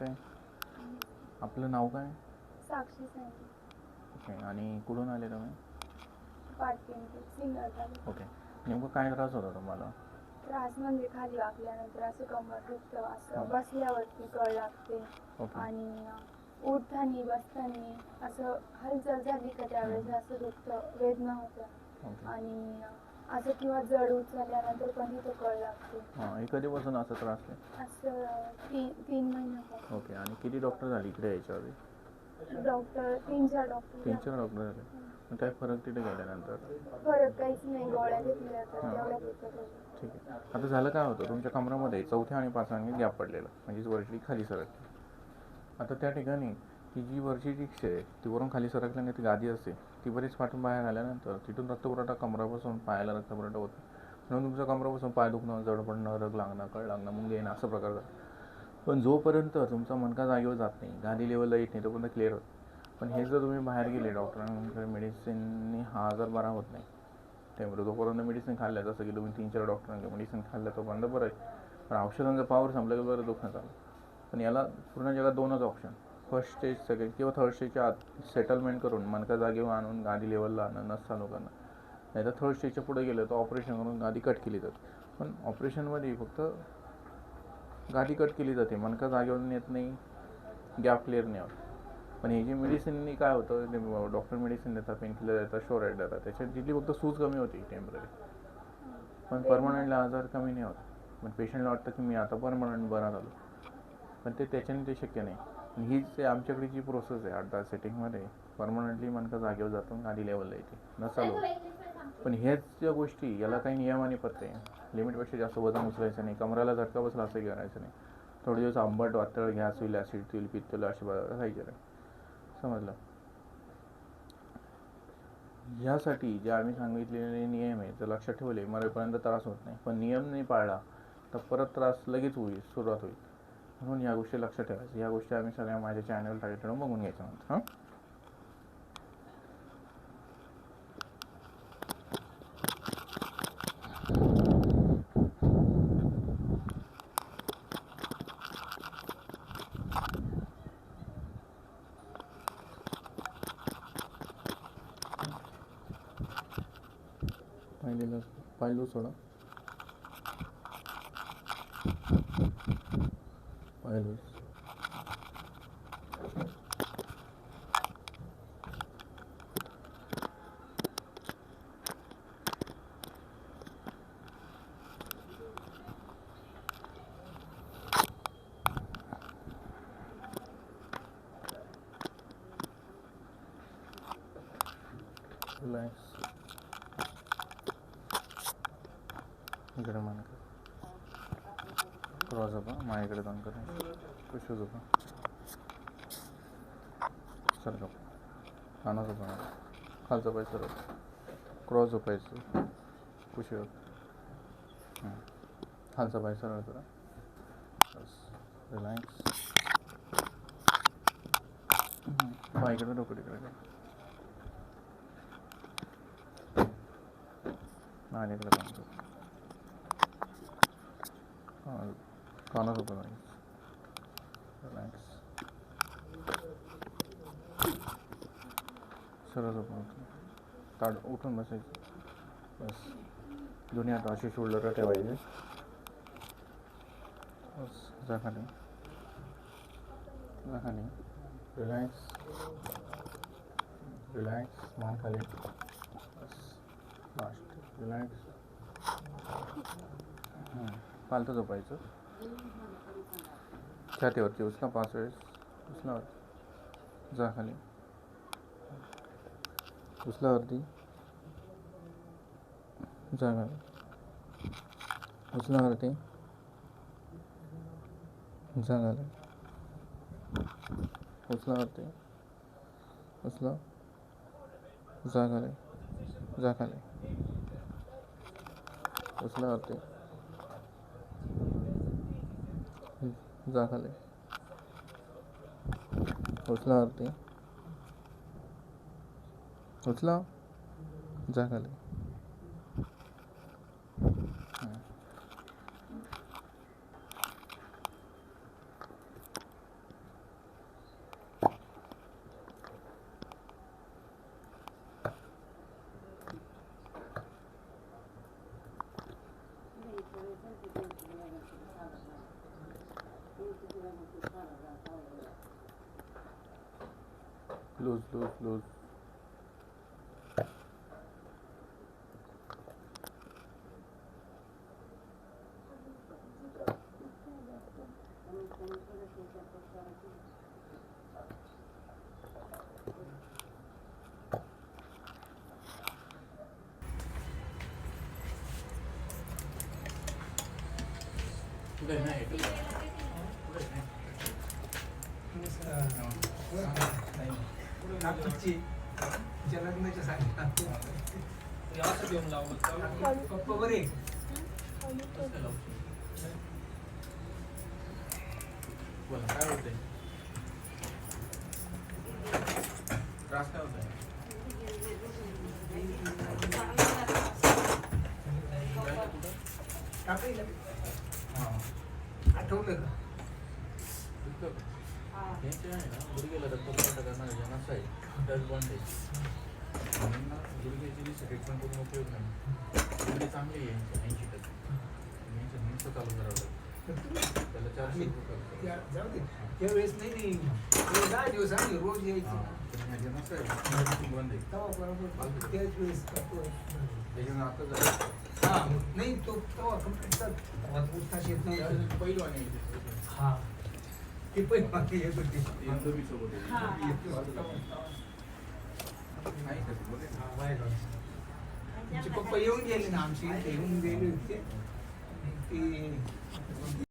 आहे. आपलं नाव काय? साक्षी सांगितली ओके आणि कुठून आले तुम्ही? पाठपिंट सिंगल ओके नेमकं काय त्रास होता तुम्हाला? त्रास म्हणजे खाली वाकल्यानंतर असं कंबर दुखतं. असं बसल्यावरती कळ लागते. ओके. आणि उठताना बसताना असं हालचाल झाली का त्यावेळेस असं दुखतं वेदना होत्या. ओके. आणि असं किंवा जड उचलल्यानंतर पण तिथं कळ लागते. हां हे कधीपासून असं त्रास आहे? असं तीन तीन महिन्यापासून. ओके आणि किती डॉक्टर झाले इकडे यायच्या आधी डॉक्टर तीन चार डॉक्टर तीन चार डॉक्टर झाले. मग काय फरक तिथे गेल्यानंतर? फरक काहीच नाही गोळ्या घेतल्या तर. तेवढ्या. ठीक आहे. आता झालं काय होतं? तुमच्या कमरामध्ये चौथ्या आणि पाचव्या गॅप पडलेला. म्हणजेच वरची खाली सरकली. आता त्या ठिकाणी ती जी वरची जी आहे ती वरून खाली सरकल्याने ती गादी असते ती बरीच फाटून बाहेर आल्यानंतर तिथून रक्तपुरवठा कमरापासून पायाला रक्तपुरवठा होतो. म्हणून तुमचा कमरापासून पाय दुखणं जड पडणं रग लागणं कळ लागणं मुंग येणं असं प्रकार झाला. पण जोपर्यंत तुमचा मनका जागेवर जात नाही गादी लेवलला येत नाही तोपर्यंत क्लिअर होत पण हे जर तुम्ही बाहेर गेले डॉक्टरांकडे मेडिसिननी हा आजार बरा होत नाही. त्यामुळे जोपर्यंत मेडिसिन खाल्ल्या जसं की तुम्ही तीन चार डॉक्टरांकडे मेडिसिन खाल्लं तोपर्यंत बरं आहे. पण औषधांचा पावर संपलं की बरं दुखणं चालू. पण याला पूर्ण जगात दोनच ऑप्शन फर्स्ट स्टेज सेकंड किंवा थर्ड स्टेजच्या आत सेटलमेंट करून मनका जागेवर आणून गादी लेवलला आणणं नसता लोकांना नाही तर थर्ड स्टेजच्या पुढे गेलं तर ऑपरेशन करून गादी कट केली जाते. पण ऑपरेशनमध्ये फक्त गादी कट केली जाते. मनका जागेवर येत नाही गॅप क्लिअर नाही होत. पण हे जे मेडिसिननी काय होतं ते डॉक्टर मेडिसिन देतात पेन किलर देतात शोराईड देतात त्याच्यात तिथली फक्त सूज कमी होती टेंपररी पण परमनंटला आजार कमी नाही होत. पण पेशंटला वाटतं की मी आता परमनंट बरा झालो. पण ते त्याच्याने ते शक्य नाही. ही हीच ते आमच्याकडे जी प्रोसेस आहे आठ दहा सेटिंगमध्ये परमनंटली मनका जागेवर जातो गाडी लेवलला येते. न चालू पण ह्याच ज्या गोष्टी याला काही नियम आणि पत्ते लिमिटपेक्षा जास्त वजन उचलायचं नाही. कमराला झटका बसला असं करायचं नाही. थोडे दिवस आंबट वातळ गॅस होईल ॲसिड तुईल पित्त असे अशी खायचे नाही समजलं? ह्यासाठी जे आम्ही सांगितलेले नियम आहे जर लक्षात ठेवले मरेपर्यंत त्रास होत नाही. पण नियम नाही पाळला तर परत त्रास लगेच होईल सुरुवात होईल. म्हणून या गोष्टी लक्षात ठेवायचं. या गोष्टी आम्ही सगळ्या माझ्या चॅनल टाईट बघून घ्यायचं नंतर हां? पाहिलेलं पाहिलं सोडा. पाहिलं रिलॅक्स इकडे मान क्रॉस माझ्याकडे दोन करा. कुशू झोपा सर खानाचं काना झोपा खालचा पाय सर क्रॉस झोपायचं. कुशी खालचा पाय सरळ करा बस. रिलॅक्स. पाय इकडे डोकं तिकडे. माझ्याकडे काम कर काना झोपा रिलॅक्स सरळ ताड उठून बसायचं. बस. दोन्ही आता अशी शोल्डर ठेवायचे. बस. जा खाली. जा खाली. रिलॅक्स रिलॅक्स मान खाली. बस. लास्ट रिलॅक्स पालतं झोपायचं. छातीवरती उचला पाच वेळेस उचलावर जा खाली. उचलावरती जा खाली. उचलावरती जा खाली. उचलावरती उचला जा खाली. जा खाली. उचलावरती जा खाली. उचलावरती उचला. जा खाली. लूज लूज लूज पुढे नाही नागपूरची तिच्या लग्नाच्या सांगितलं असं घेऊन लावलं पप्पा बरे? बोला. काय होतंय? त्रास काय होतंय? टाकायला आठवलं का? दुखतं आहे ना रक्तपुरवठा आहे बंद आहे म्हणून गुडघ्याची ट्रीटमेंट करून उपयोग नाही गुडघे चांगली आहे ऐंशी टक्के यांचं चालू करावं लागतं त्याला चारशे रुपये जाऊ दे त्यावेळेस नाही नाही दहा दिवस आम्ही रोज यायचं आहे बंद आहे तेव्हा बरोबर त्याच वेळेस त्याच्यानं आता नाही तो तेव्हा कंप्लीट तेव्हा येत नव्हतं पहिलं आणि हा. ते पण मागे येत होते. पप्पा येऊन गेले ना आमचे येऊन गेले होते. ते